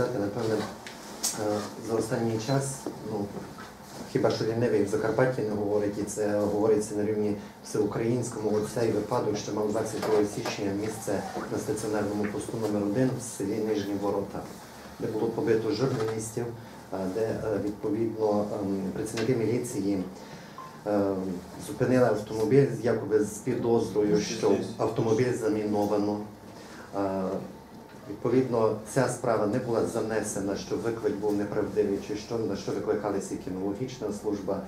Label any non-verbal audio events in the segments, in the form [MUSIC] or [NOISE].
сказати, напевне, е, за останній час, ну, хіба що лінивий в Закарпатті не говорить, і це говориться на рівні всеукраїнському. Оцей випадок, що мав 22 січня місце на стаціонарному посту номер 1 в селі Нижні Ворота, де було побито журналістів, е, де е, відповідно ем, працівники міліції. Зупинили автомобіль якоби з підозрою, що автомобіль заміновано. Відповідно, ця справа не була занесена, що виклик був неправдивий, чи що на що викликалася кінологічна служба,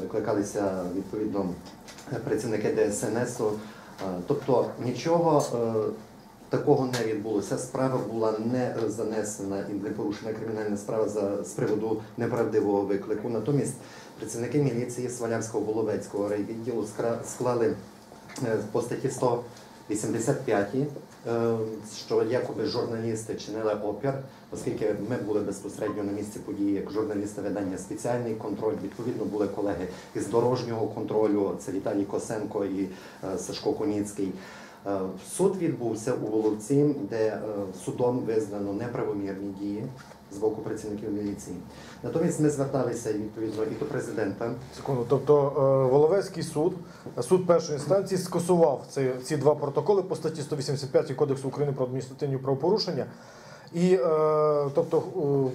викликалися відповідно працівники ДСНСу. Тобто нічого е, такого не відбулося. Справа була не занесена і не порушена кримінальна справа за з приводу неправдивого виклику. Натомість працівники міліції Свалявського Воловецького райвідділу склали е, по статті 185, е, що якоби журналісти чинили опір, оскільки ми були безпосередньо на місці події як журналісти видання спеціальний контроль. Відповідно були колеги із дорожнього контролю. Це Віталій Косенко і е, Сашко Коніцький. Е, Суд відбувся у Воловці, де е, судом визнано неправомірні дії з боку працівників міліції. Натомість ми зверталися відповідно і до президента. Секунду. Тобто е, Воловецький суд, суд першої інстанції скасував ці, ці два протоколи по статті 185 Кодексу України про адміністративні правопорушення. І е, тобто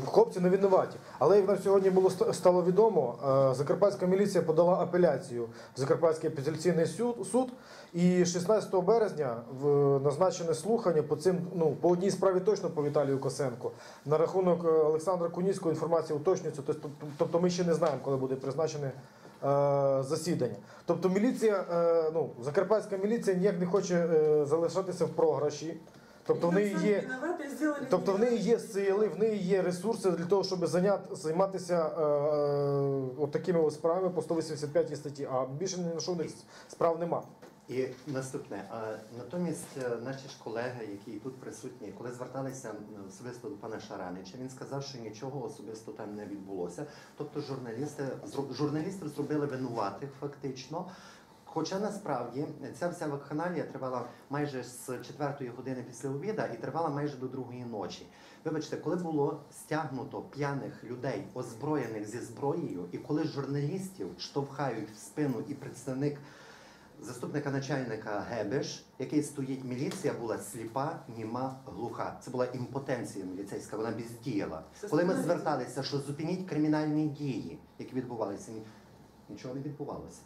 е, хлопці не винуваті. Але як нам сьогодні було стало відомо, е, Закарпатська міліція подала апеляцію в Закарпатський апеляційний суд, суд і 16 березня в назначене слухання по цим ну по одній справі точно по Віталію Косенко. На рахунок Олександра Куніцького інформація уточнюється. Тобто, ми ще не знаємо, коли буде призначене засідання. Тобто міліція, ну Закарпатська міліція ніяк не хоче залишатися в програші. Тобто в неї є. Тобто в неї є сили, в неї є ресурси для того, щоб зайняти, займатися е, е, от такими ось справами по 185 статті, а більше ні на що них справ нема. І наступне, а натомість е, наші ж колеги, які тут присутні, коли зверталися особисто до пана Шаранича, він сказав, що нічого особисто там не відбулося. Тобто журналісти журналісти зробили винуватих фактично. Хоча насправді ця вся вакханалія тривала майже з 4 години після обіда і тривала майже до другої ночі. Вибачте, коли було стягнуто п'яних людей, озброєних зі зброєю, і коли журналістів штовхають в спину і представник заступника начальника Гебеш, який стоїть міліція, була сліпа, німа, глуха. Це була імпотенція міліцейська, вона бездіяла. Коли ми зверталися, що зупиніть кримінальні дії, які відбувалися, нічого не відбувалося.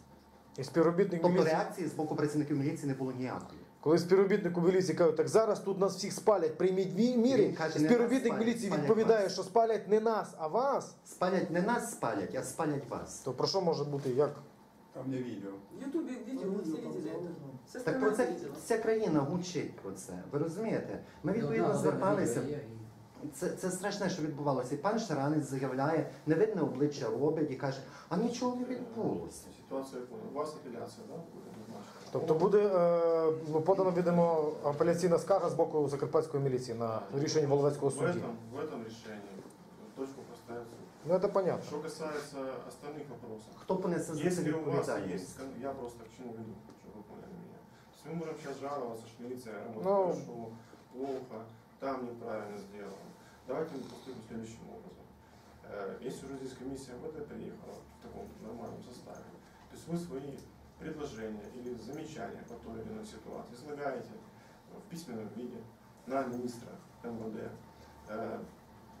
І співробітник Тобто міліції, реакції з боку працівників міліції не було ніякої. коли співробітнику міліції кажуть, так зараз тут нас всіх спалять, прийміть ві- міри. Він каже, не Співробітник спалять, міліції спалять відповідає, вас. що спалять не нас, а вас. Спалять не нас спалять, а спалять вас. То про що може бути? Як? Там мне видео. В Ютубе видео, мы все видели это. Вся Так страна про це видела. вся країна гучить про це. Ви розумієте? Ми відповідно зверталися. Це, це страшне, що відбувалося. І пан Шаранець заявляє, невидне обличчя робить і каже, а нічого не відбулося Ситуацию я понял. У вас апелляция, да, будет назначена? Тобто буде е, подано відомо апеляційна скарга з боку Закарпатської міліції на рішення Воловецького в суді. этом, в этом решении точку поставит суд. Ну це понятно. Что касается остальных вопросов. Хто понесе за це Если у вас відповідальність? есть, кон- я просто к чему веду, чтобы вы поняли меня. То есть мы можем сейчас жаловаться, что милиция работает Ну. хорошо, плохо, там неправильно сделано. Давайте мы поступим следующим образом. Э, Если уже здесь комиссия МВД приехала в таком нормальном составе, то есть вы свои предложения или замечания по той или иной ситуации излагаете в письменном виде на министра МВД, э,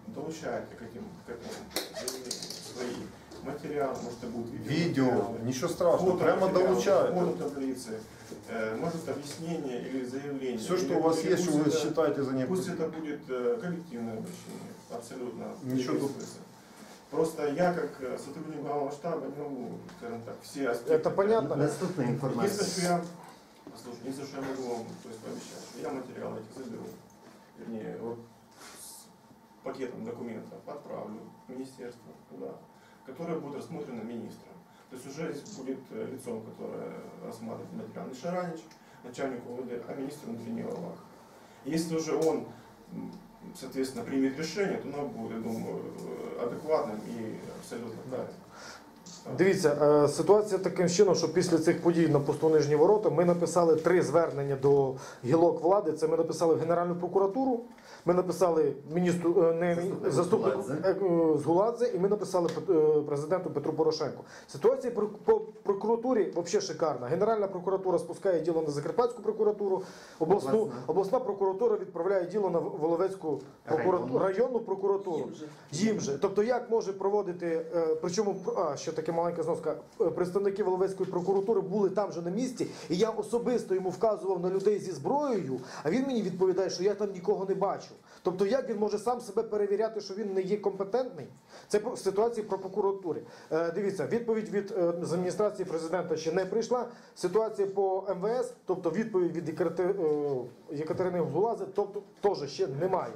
долучаете к этим, к этому заявлению свои материалы, может это будет Видео, видеоматериалы, ничего страшного, прямо долучают. фото таблицы, э, может объяснение или заявление. Все, что Или- у вас или есть, что пусть вы это- считаете за Пусть необходимое. это будет э, коллективное обращение, абсолютно. Ничего тут-. Просто я, как э, сотрудник главного штаба, не могу, скажем так, все аспекты. Это понятно. Единственное, інформація. что я, послушай, единственное, что я могу вам то есть, пообещать, что я материалы эти заберу, вернее, вот с пакетом документов отправлю в министерство туда, которое будет рассмотрено министром. То есть уже здесь будет э, лицом, которое рассматривает материал не Шаранич, начальник ОВД, а министр внутренних. Если уже он, соответственно, примет решение, то оно будет, я думаю, э, адекватным и абсолютно правильным. Дивіться, е, ситуація таким чином, що після цих подій на посту Нижні ворота ми написали три звернення до гілок влади. Це ми написали в Генеральну прокуратуру, ми написали міністру е, не Заступнику е, з Гуладзе, і ми написали президенту Петру Порошенку. Ситуація по прокуратурі взагалі шикарна. Генеральна прокуратура спускає діло на Закарпатську прокуратуру, обласну Обласна. прокуратура відправляє діло на Воловецьку прокуратуру, Районну. прокуратуру. Їм же. Тобто, як може проводити, причому а, ще таке маленька зноска, е, представники Воловецької прокуратури були там же на місці, і я особисто йому вказував на людей зі зброєю, а він мені відповідає, що я там нікого не бачив. Тобто, як він може сам себе перевіряти, що він не є компетентний? Це по ситуації про прокуратурі. Е, дивіться, відповідь від е, з адміністрації президента ще не прийшла. Ситуація по МВС, тобто відповідь від е, Єкатерини Гулази, тобто теж ще немає.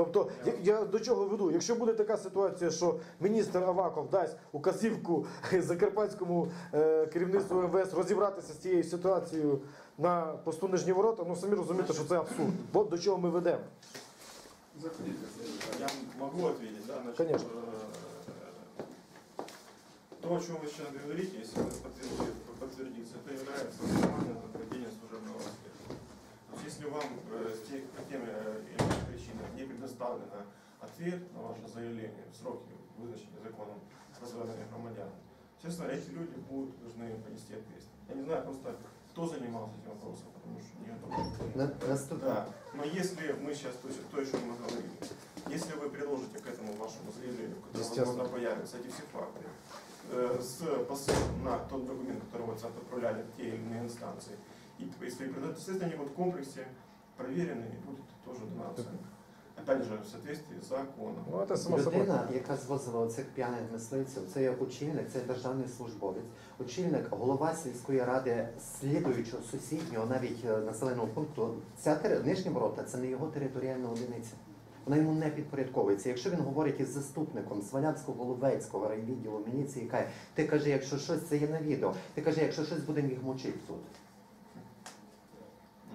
Тобто, я, я до чого веду? Якщо буде така ситуація, що міністр Аваков дасть указівку [LAUGHS] закарпатському е, керівництву МВС розібратися з цією ситуацією на посту нижні ворота, ну самі розумієте, що це абсурд. Бо до чого ми ведемо? Я могу ответить, да? Значит, Конечно. э, То, о чем вы сейчас говорите, если это подтвердится, подтвердится, это является основанием для проведения если вам э, по тем э, или причинам не предоставлен ответ на ваше заявление в сроки, вызначенные законом развернутых громадян, естественно, эти люди будут должны понести ответственность. Я не знаю просто, кто занимался этим вопросом, потому что не Наступне. Да, но если мы сейчас, то, есть, то, о чем мы говорили, если вы приложите к этому вашему заявлению, Естественно. возможно, появятся эти все факты, э, с посылом на тот документ, который вы отправляли в те или иные инстанции, и если естественно, они будут в комплексе проверены и будет тоже дана оценка. Опять же, в соответствии с законом. Ну, це само. Людина, яка звозила цих п'яних мисливців, це є очільник, це державний службовець, очільник, голова сільської ради слідуючого сусіднього навіть е, населеного пункту. Ця тери- нижні ворота це не його територіальна одиниця. Вона йому не підпорядковується. Якщо він говорить із заступником Свалявського головецького райвідділу міліції, каже, ти каже, якщо щось це є на відео, ти каже, якщо щось будемо їх мучити тут.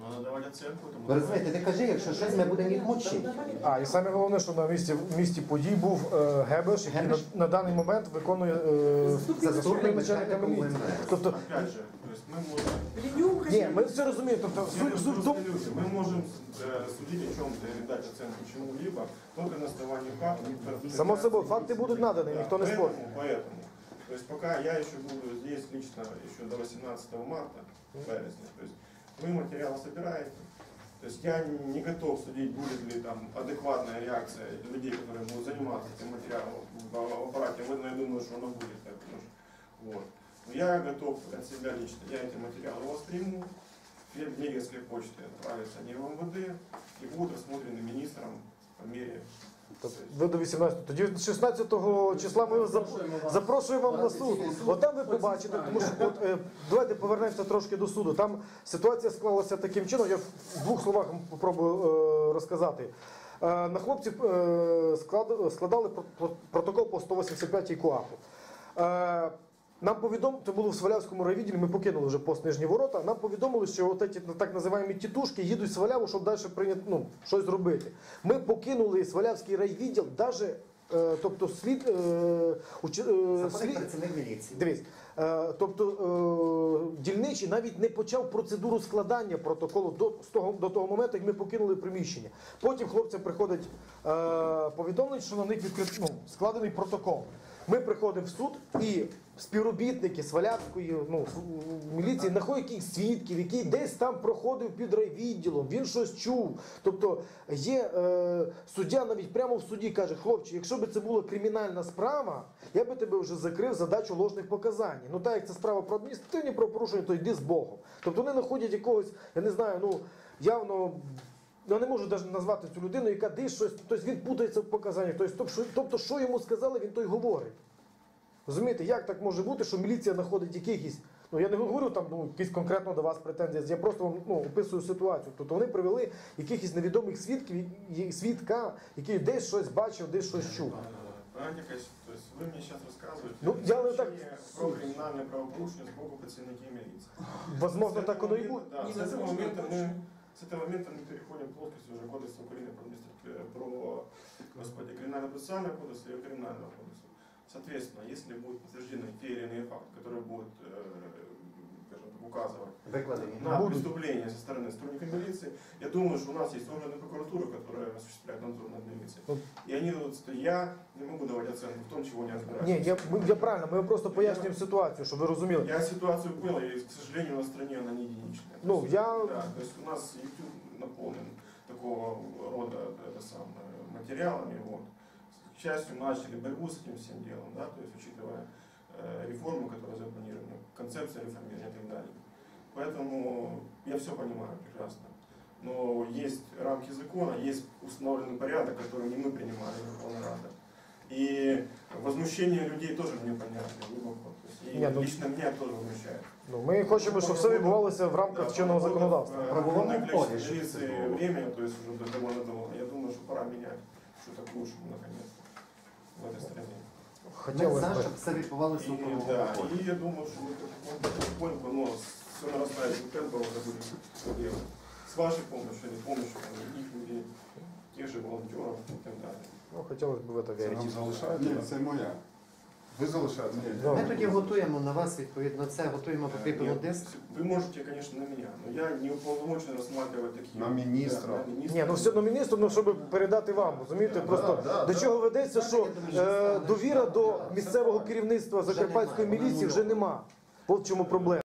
Надо давать оценку этому. Ви розумієте, ти кажи, якщо щось ми будемо їх мучити. А і саме головне, що на місці в місті подій був е, Гебеш, який на, Гебеш? на даний момент виконує е, Заступник заступник начальника начальника міліції. УМВС. Тобто, Опять же, то есть мы можем Ленюк, ні, ми все розуміємо. Тобто, Все суть, мы суть в взрослые тому- люди. Мы можем э, судить о чем-то или дать оценку чему-либо только на основании фактов. которые Само собой, факты будут наданы, Да, никто не поэтому- спорит. Поэтому. То есть пока я еще буду здесь лично еще до 18 марта, березня, то есть вы материал собираете, то есть я не готов судить, будет ли там адекватная реакция людей, которые будут заниматься этим материалом в аппарате. Мы, я думаю, что оно будет так. Вот. Но я готов от себя лично, я эти материалы у вас приму, в Негерской почте отправятся они в МВД и будут рассмотрены министром Тобто Ви до 18 Тоді 16 числа ми вас зап- запрошуємо вам на суд. От там ви побачите, тому що от, е, давайте повернемося трошки до суду. Там ситуація склалася таким чином. Я в двох словах вам попробую е, розказати. Е, на хлопців е, склад- складали про- про- протокол по 185 КУАПу. Е, нам повідомили, це було в Свалявському райвідділі, ми покинули вже пост Нижні ворота. Нам повідомили, що от ці так називаємо тітушки їдуть в Сваляву, щоб далі прийняти ну, щось зробити. Ми покинули Свалявський райвідділ, навіть, е, тобто слід, е, е, слід працівник міліції. Дивись, тобто дільничий навіть не почав процедуру складання протоколу до, з того, до того моменту, як ми покинули приміщення. Потім хлопцям приходить повідомлення, що на них відкрит, ну, складений протокол. Ми приходимо в суд і співробітники Свалявської ну, міліції знаходять якихось свідків, який десь там проходив під райвідділом, він щось чув. Тобто є е, суддя навіть прямо в суді каже, хлопче, якщо б це була кримінальна справа, я би тебе вже закрив задачу ложних показань. Ну так як це справа про адміністративні правопорушення, то йди з Богом. Тобто вони знаходять якогось, я не знаю, ну явно Я не можу навіть назвати цю людину, яка десь щось, тобто він путається в показаннях. Тобто, тобто, що- тобто, що йому сказали, він то й говорить. Розумієте, як так може бути, що міліція знаходить якихось. Ну я не говорю там ну, якісь конкретно до вас претензії, я просто вам ну, описую ситуацію. Тобто вони привели якихось невідомих свідків, і- свідка, який десь щось бачив, десь щось чув. Понимаете, то есть вы мне сейчас рассказываете Ну, я не так- исключение про криминальное правопорушение с боку працівників милиции. Возможно, С так этого воно і момента- буде. Да, Не с этого возможно, момента точно. мы с этого момента мы переходим к плоскости уже кодекса Украины про, про господи, криминально-процессуальный кодекс и криминального кодекса. Соответственно, если будут подтверждены те или иные факты, которые будут, э, указывать Викладені. на Будут. преступление со стороны сотрудника милиции, я думаю, что у нас есть органы прокуратуры, которые осуществляют надзор над милицией. Ну. И они дадут, что я не могу давать оценку в том, чего не разбираюсь. Ні, я, ми- я правильно, ми просто пояснюємо ситуацію, щоб ви розуміли. Я ситуацию понял, и, к сожалению, на стране она не единичная. Ну, То есть, я- Да, то есть у нас YouTube наполнен такого рода это самое, материалами. Вот. К счастью, начали борьбу с этим всем делом, да, то есть учитывая э, реформы, которые запланированы, концепция реформирования и так далее. Поэтому я все понимаю прекрасно. Но есть рамки закона, есть установленный порядок, который не мы принимали, Верховная Рада. И возмущение людей тоже мне понятно глубоко. То есть, и Не, ну- лично меня тоже возмущает. Ну, ми хочемо, щоб все відбувалося в рамках чинного законодавства. В Правовому определенное поле, количество что длится это было. время, то есть уже довольно долго. Я думаю, что пора менять что-то к лучшему наконец в этой стране. Ми Хотілося за, б. щоб все відбувалося у И, правовому да, полі. і я думаю, що мы потихоньку, потихоньку, но все нарастает темпа уже будем делать. С вашей помощью, или помощью там, других людей, тех же волонтеров и так далее. Ну, хотілося б в це Це нам залишаєте? Ні, це моя. Ви залишаєте? Ми тоді готуємо на вас відповідно це, готуємо покріплений Нет, диск. Вы можете, конечно, на меня, но я не уполномочен рассматривать такие. На министра. Да, на министра. Ні, ну все одно міністру, ну щоб передати вам, розумієте? Просто да, до да. чого ведеться, що е, довіра до місцевого керівництва закарпатської міліції вже нема. От в чому проблема.